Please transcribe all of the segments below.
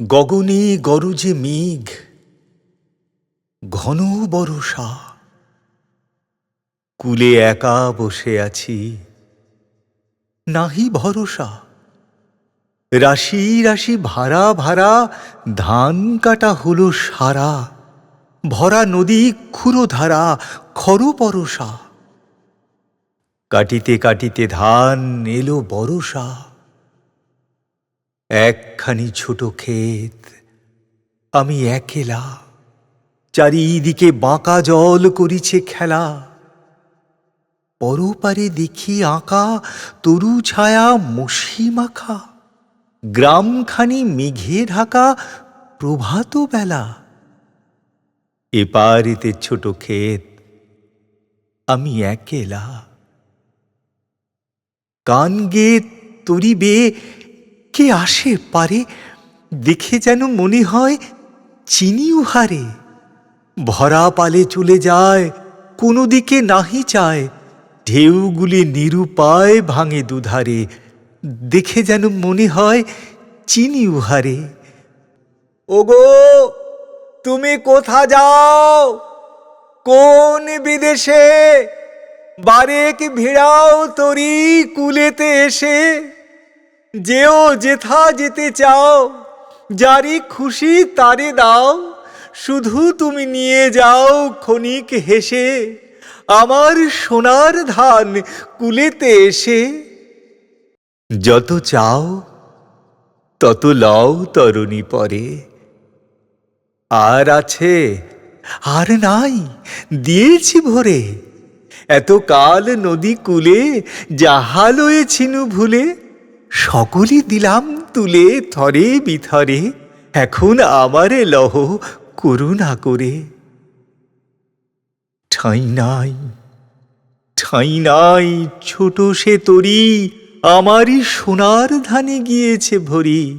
গগনে গরজে মেঘ, ঘন বরষা। কুলে একা বসে আছি, নাহি ভরসা। রাশি রাশি ভাড়া ভাড়া, ধান কাটা হলো সারা। ভরা নদী ক্ষুরধারা, খর পরশা কাটিতে কাটিতে ধান এলো বরষা একখানি ছোট ক্ষেত। আমি একেলা। চারিদিকে বাঁকা জল করিছে খেলা। পরপারে দেখি আঁকা তরু ছায়া মশি মাখা। গ্রামখানি মেঘে ঢাকা প্রভাত বেলা। এপারেতে ছোট ক্ষেত। আমি একেলা। কান গে তরিবে কে আসে পারে, দেখে যেন মনে হয় চিনি উহারে ভরা পালে চলে যায়, কোনো দিকে নাহি চায়। ঢেউগুলি নিরুপায় ভাঙে দুধারে, দেখে যেন মনে হয় চিনি উহারে ওগো, তুমি কোথা যাও? কোন বিদেশে? বারেক ভিড়াও তরি কুলেতে এসে। যেও যেথা যেতে চাও যারি খুশি তারে দাও। শুধু তুমি নিয়ে যাও ক্ষণিক হেসে, আমার সোনার ধান কুলেতে এসে। যত চাও, তত লও তরুণী পরে। আর আছে, আর নাই, দিয়েছি ভরে। এত কাল নদী কূলে, যাহা লয়েছিনু ভুলে সকলই দিলাম তুলে থরে বিথরে, এখন আমারে লহ করুণা করে। ঠাঁই নাই ঠাঁই নাই, ছোট সে তরি, আমারই সোনার ধানে গিয়েছে ভরি।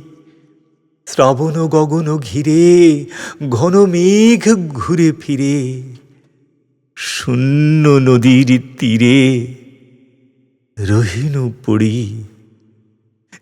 শ্রবণ গগন ঘিরে, ঘন মেঘ ঘুরে ফিরে। শূন্য নদীর তীরে রহিনু পড়ি।